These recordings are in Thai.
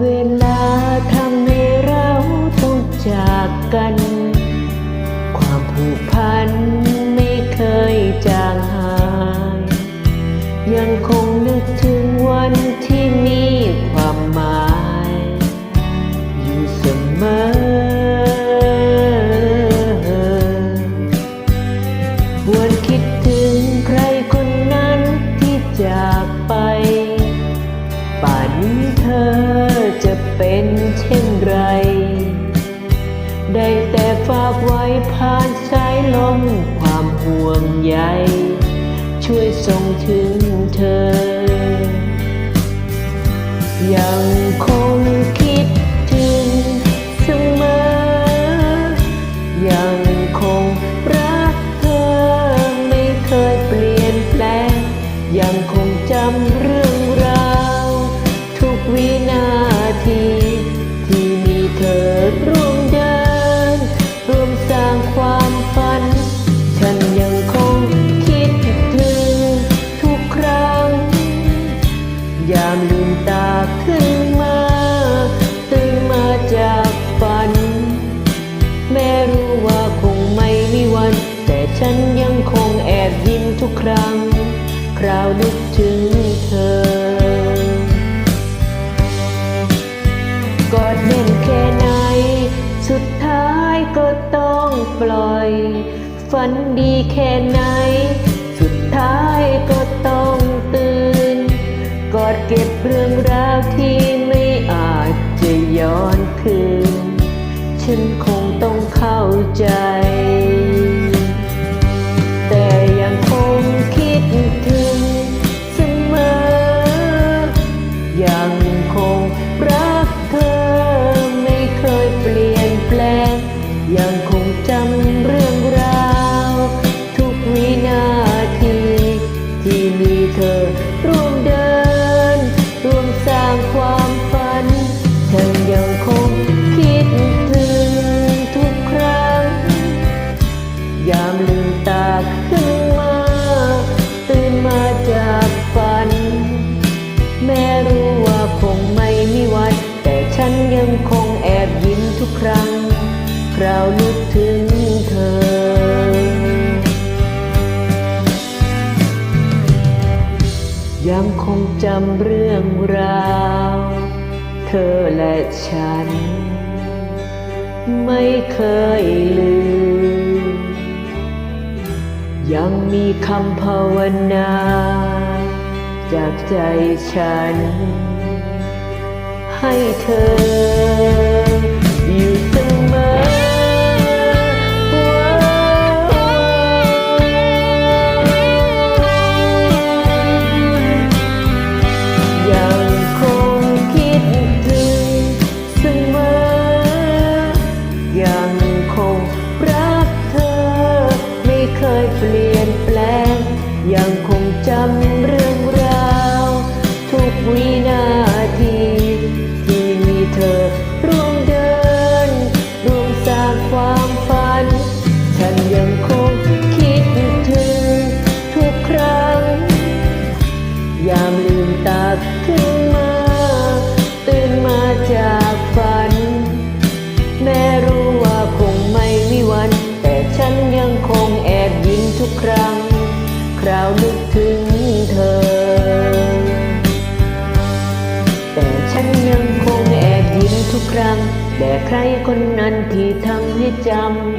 เวลาทำให้เราต้องจากกัน ความผูกพัน สายลมความห่วงใยช่วยส่งถึงเธอ ยังคงคิดถึงเสมอ ยังคงรักเธอไม่เคยเปลี่ยนแปลง ยังคงจำ ปล่อย ฝันดีแค่ไหน สุดท้ายก็ต้องตื่น กอดเก็บเรื่องราวที่ไม่อาจจะย้อนคืน ฉันคง รานึกถึงเธอ ยังคงจำเรื่องราว เธอและฉัน ไม่เคยลืม ยังมีคำภาวนา จากใจฉัน ให้เธอ งแต่ใครคนนั้นที่ทำให้จ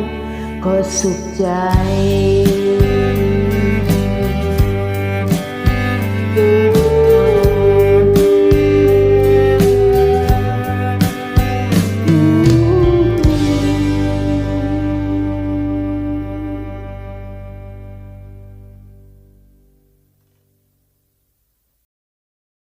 ำก็สุขใจ